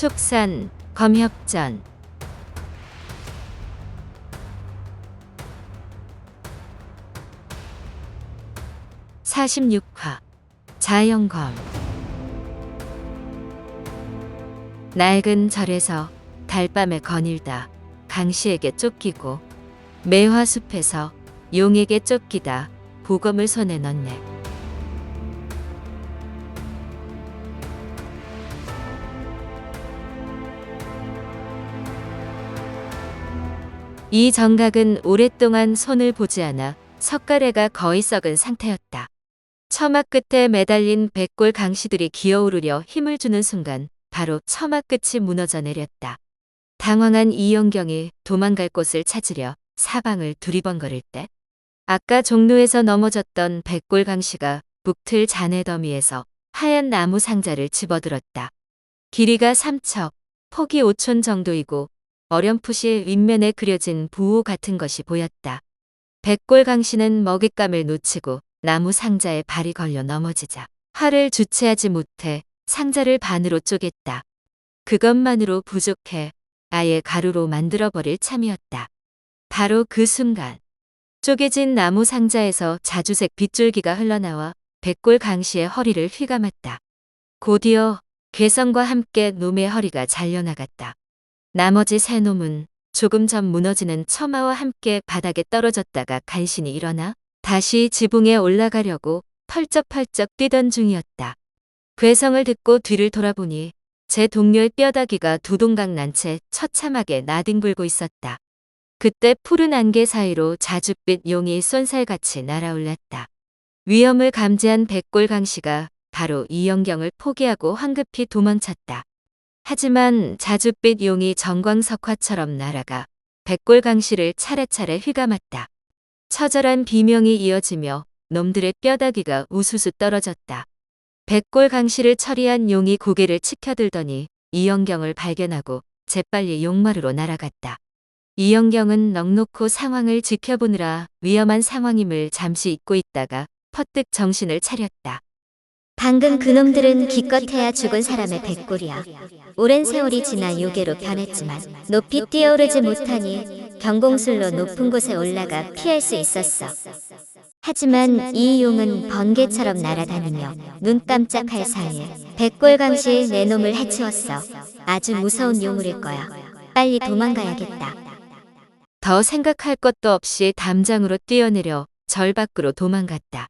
축산, 검협전. (46화) 자영검 낡은 절에서 달밤에 거닐다 강씨에게 쫓기고 매화숲에서 용에게 쫓기다 보검을 손에 넣네. 이 정각은 오랫동안 손을 보지 않아 석가래가 거의 썩은 상태였다. 처마 끝에 매달린 백골 강시들이 기어오르려 힘을 주는 순간 바로 처마 끝이 무너져 내렸다. 당황한 이영경이 도망갈 곳을 찾으려 사방을 두리번거릴 때 아까 종로에서 넘어졌던 백골 강씨가 북틀 잔해 더미에서 하얀 나무 상자를 집어들었다. 길이가 3척, 폭이 5촌 정도이고 어렴풋이 윗면에 그려진 부호 같은 것이 보였다. 백골 강 씨는 먹잇감을 놓치고 나무 상자에 발이 걸려 넘어지자 활을 주체하지 못해 상자를 반으로 쪼갰다. 그것만으로 부족해 아예 가루로 만들어버릴 참이었다. 바로 그 순간 쪼개진 나무 상자에서 자주색 빗줄기가 흘러나와 백골 강씨의 허리를 휘감았다. 곧이어 괴성과 함께 놈의 허리가 잘려나갔다. 나머지 세 놈은 조금 전 무너지는 처마와 함께 바닥에 떨어졌다가 간신히 일어나 다시 지붕에 올라가려고 펄쩍펄쩍 뛰던 중이었다. 괴성을 듣고 뒤를 돌아보니 제 동료의 뼈다귀가 두 동강 난 채 처참하게 나뒹굴고 있었다. 그때 푸른 안개 사이로 자줏빛 용이 쏜살같이 날아올랐다. 위험을 감지한 백골 강씨가 바로 이 영경을 포기하고 황급히 도망쳤다. 하지만 자줏빛 용이 정광석화처럼 날아가 백골 강씨를 차례차례 휘감았다. 처절한 비명이 이어지며 놈들의 뼈다귀가 우수수 떨어졌다. 백골 강씨를 처리한 용이 고개를 치켜들더니 이영경을 발견하고 재빨리 용마루로 날아갔다. 이영경은 넉놓고 상황을 지켜보느라 위험한 상황임을 잠시 잊고 있다가 퍼뜩 정신을 차렸다. 방금 그놈들은 기껏해야 죽은 사람의 백골이야. 오랜 세월이 지나 요괴로 변했지만 높이 뛰어오르지 못하니 경공술로 높은 곳에 올라가 피할 수 있었어. 하지만 이 용은 번개처럼 날아다니며 눈 깜짝할 사이에 백골강시 내 놈을 해치웠어. 아주 무서운 용물일 거야. 빨리 도망가야겠다. 더 생각할 것도 없이 담장으로 뛰어내려 절 밖으로 도망갔다.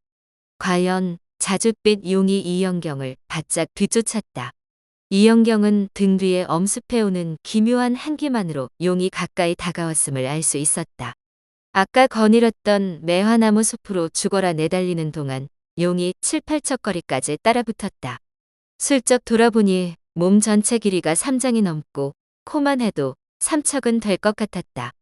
과연 자줏빛 용이 이영경을 바짝 뒤쫓았다. 이영경은 등 뒤에 엄습해오는 기묘한 향기만으로 용이 가까이 다가왔음을 알 수 있었다. 아까 거닐었던 매화나무 숲으로 죽어라 내달리는 동안 용이 7, 8척 거리까지 따라붙었다. 슬쩍 돌아보니 몸 전체 길이가 3장이 넘고 코만 해도 3척은 될 것 같았다.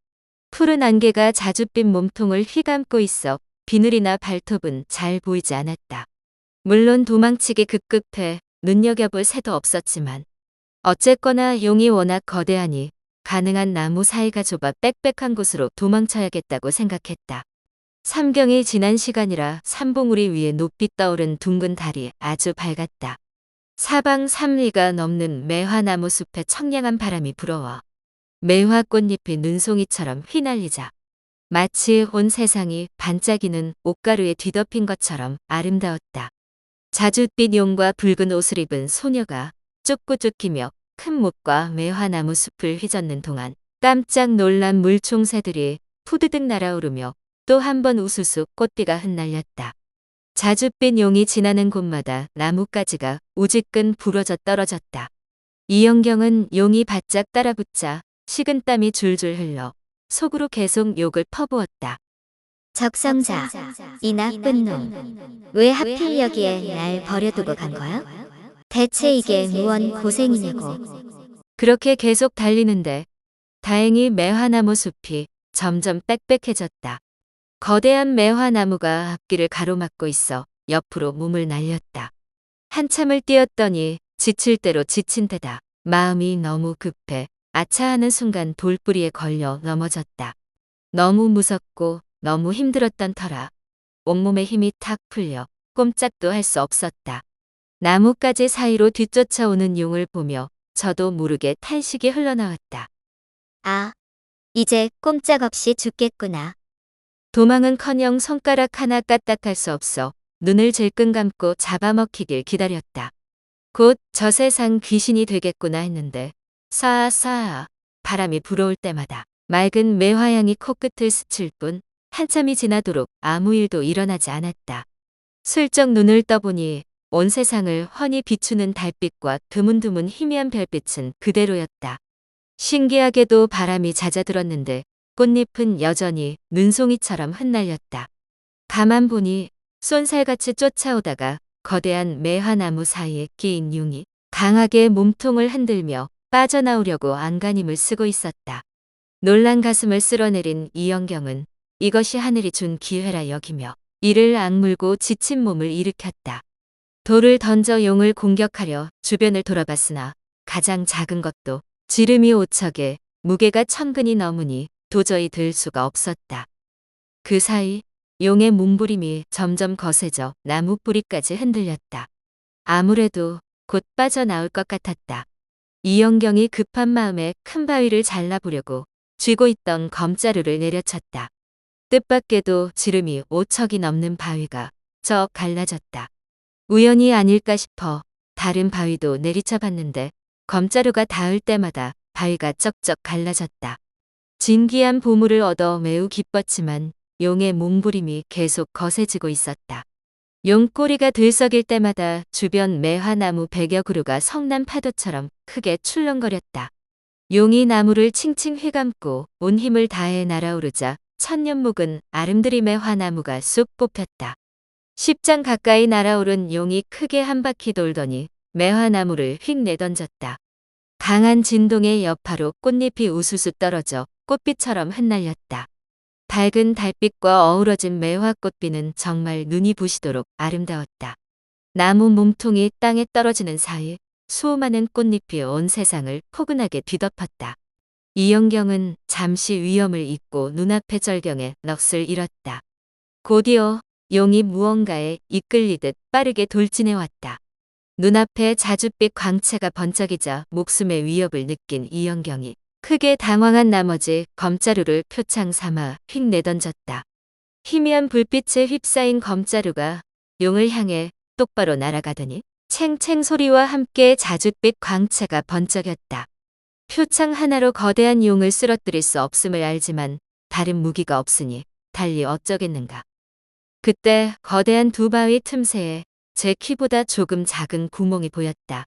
푸른 안개가 자줏빛 몸통을 휘감고 있어 비늘이나 발톱은 잘 보이지 않았다. 물론 도망치기 급급해 눈여겨볼 새도 없었지만 어쨌거나 용이 워낙 거대하니 가능한 나무 사이가 좁아 빽빽한 곳으로 도망쳐야겠다고 생각했다. 삼경이 지난 시간이라 삼봉우리 위에 높이 떠오른 둥근 달이 아주 밝았다. 사방 삼리가 넘는 매화나무 숲에 청량한 바람이 불어와 매화 꽃잎이 눈송이처럼 휘날리자 마치 온 세상이 반짝이는 옷가루에 뒤덮인 것처럼 아름다웠다. 자줏빛 용과 붉은 옷을 입은 소녀가 쫓고쫓기며 큰 목과 매화나무 숲을 휘젓는 동안 깜짝 놀란 물총새들이 푸드득 날아오르며 또 한 번 우수수 꽃비가 흩날렸다. 자줏빛 용이 지나는 곳마다 나뭇가지가 우지끈 부러져 떨어졌다. 이영경은 용이 바짝 따라붙자 식은땀이 줄줄 흘러 속으로 계속 욕을 퍼부었다. 적성자, 이 나쁜 놈. 왜 하필 여기에 날 버려두고 간 거야? 대체 이게 무언 고생이냐고. 그렇게 계속 달리는데 다행히 매화나무 숲이 점점 빽빽해졌다. 거대한 매화나무가 앞길을 가로막고 있어 옆으로 몸을 날렸다. 한참을 뛰었더니 지칠 대로 지친 데다 마음이 너무 급해 아차하는 순간 돌뿌리에 걸려 넘어졌다. 너무 무섭고 너무 힘들었던 터라 온몸에 힘이 탁 풀려 꼼짝도 할 수 없었다. 나뭇가지 사이로 뒤쫓아오는 용을 보며 저도 모르게 탄식이 흘러나왔다. 아, 이제 꼼짝없이 죽겠구나. 도망은커녕 손가락 하나 까딱할 수 없어 눈을 질끈 감고 잡아먹히길 기다렸다. 곧 저 세상 귀신이 되겠구나 했는데 싸싸 바람이 불어올 때마다 맑은 매화향이 코끝을 스칠 뿐 한참이 지나도록 아무 일도 일어나지 않았다. 슬쩍 눈을 떠보니 온 세상을 훤히 비추는 달빛과 드문드문 희미한 별빛은 그대로였다. 신기하게도 바람이 잦아들었는데 꽃잎은 여전히 눈송이처럼 흩날렸다. 가만 보니 쏜살같이 쫓아오다가 거대한 매화나무 사이에 끼인 융이 강하게 몸통을 흔들며 빠져나오려고 안간힘을 쓰고 있었다. 놀란 가슴을 쓸어내린 이영경은 이것이 하늘이 준 기회라 여기며 이를 악물고 지친 몸을 일으켰다. 돌을 던져 용을 공격하려 주변을 돌아봤으나 가장 작은 것도 지름이 오척에 무게가 천근이 넘으니 도저히 들 수가 없었다. 그 사이 용의 몸부림이 점점 거세져 나무 뿌리까지 흔들렸다. 아무래도 곧 빠져나올 것 같았다. 이영경이 급한 마음에 큰 바위를 잘라보려고 쥐고 있던 검자루를 내려쳤다. 뜻밖에도 지름이 5척이 넘는 바위가 쩍 갈라졌다. 우연이 아닐까 싶어 다른 바위도 내리쳐 봤는데 검자루가 닿을 때마다 바위가 쩍쩍 갈라졌다. 진기한 보물을 얻어 매우 기뻤지만 용의 몸부림이 계속 거세지고 있었다. 용 꼬리가 들썩일 때마다 주변 매화나무 백여 그루가 성난 파도처럼 크게 출렁거렸다. 용이 나무를 칭칭 휘감고 온 힘을 다해 날아오르자 천년묵은 아름드림의 화나무가 쑥 뽑혔다. 십장 가까이 날아오른 용이 크게 한 바퀴 돌더니 매화나무를 휙 내던졌다. 강한 진동의 여파로 꽃잎이 우수수 떨어져 꽃빛처럼 흩날렸다. 밝은 달빛과 어우러진 매화꽃비는 정말 눈이 부시도록 아름다웠다. 나무 몸통이 땅에 떨어지는 사이 수많은 꽃잎이 온 세상을 포근하게 뒤덮었다. 이영경은 잠시 위험을 잊고 눈앞의 절경에 넋을 잃었다. 곧이어 용이 무언가에 이끌리듯 빠르게 돌진해왔다. 눈앞에 자줏빛 광채가 번쩍이자 목숨의 위협을 느낀 이영경이 크게 당황한 나머지 검자루를 표창 삼아 휙 내던졌다. 희미한 불빛에 휩싸인 검자루가 용을 향해 똑바로 날아가더니 챙챙 소리와 함께 자줏빛 광채가 번쩍였다. 표창 하나로 거대한 용을 쓰러뜨릴 수 없음을 알지만 다른 무기가 없으니 달리 어쩌겠는가. 그때 거대한 두 바위 틈새에 제 키보다 조금 작은 구멍이 보였다.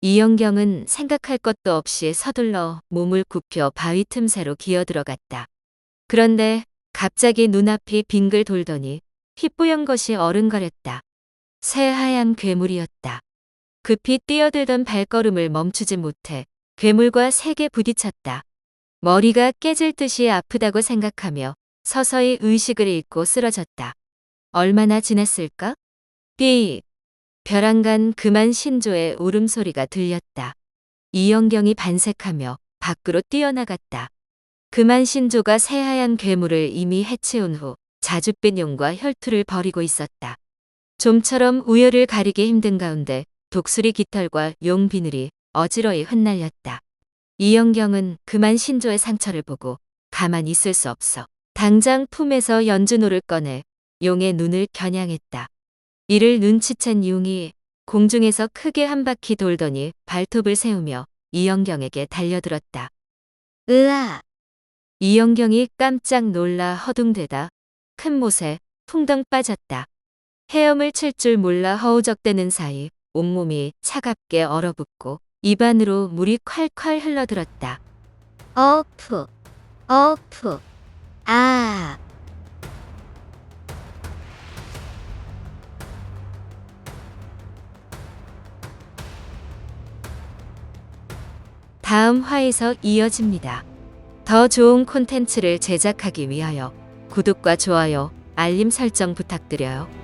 이영경은 생각할 것도 없이 서둘러 몸을 굽혀 바위 틈새로 기어 들어갔다. 그런데 갑자기 눈앞이 빙글 돌더니 휘뿌연 것이 어른거렸다. 새하얀 괴물이었다. 급히 뛰어들던 발걸음을 멈추지 못해 괴물과 세게 부딪혔다. 머리가 깨질 듯이 아프다고 생각하며 서서히 의식을 잃고 쓰러졌다. 얼마나 지났을까? 삐. 벼랑간 그만 신조의 울음소리가 들렸다. 이영경이 반색하며 밖으로 뛰어나갔다. 그만 신조가 새하얀 괴물을 이미 해치운 후 자줏빛 용과 혈투를 벌이고 있었다. 좀처럼 우열을 가리기 힘든 가운데 독수리 깃털과 용 비늘이 어지러이 흩날렸다. 이영경은 그만 신조의 상처를 보고 가만히 있을 수 없어 당장 품에서 연주노를 꺼내 용의 눈을 겨냥했다. 이를 눈치챈 용이 공중에서 크게 한 바퀴 돌더니 발톱을 세우며 이영경에게 달려들었다. 으아, 이영경이 깜짝 놀라 허둥대다 큰 못에 풍덩 빠졌다. 헤엄을 칠 줄 몰라 허우적대는 사이 온몸이 차갑게 얼어붙고 입안으로 물이 콸콸 흘러들었다. 어프, 어프, 아. 다음 화에서 이어집니다. 더 좋은 콘텐츠를 제작하기 위하여 구독과 좋아요, 알림 설정 부탁드려요.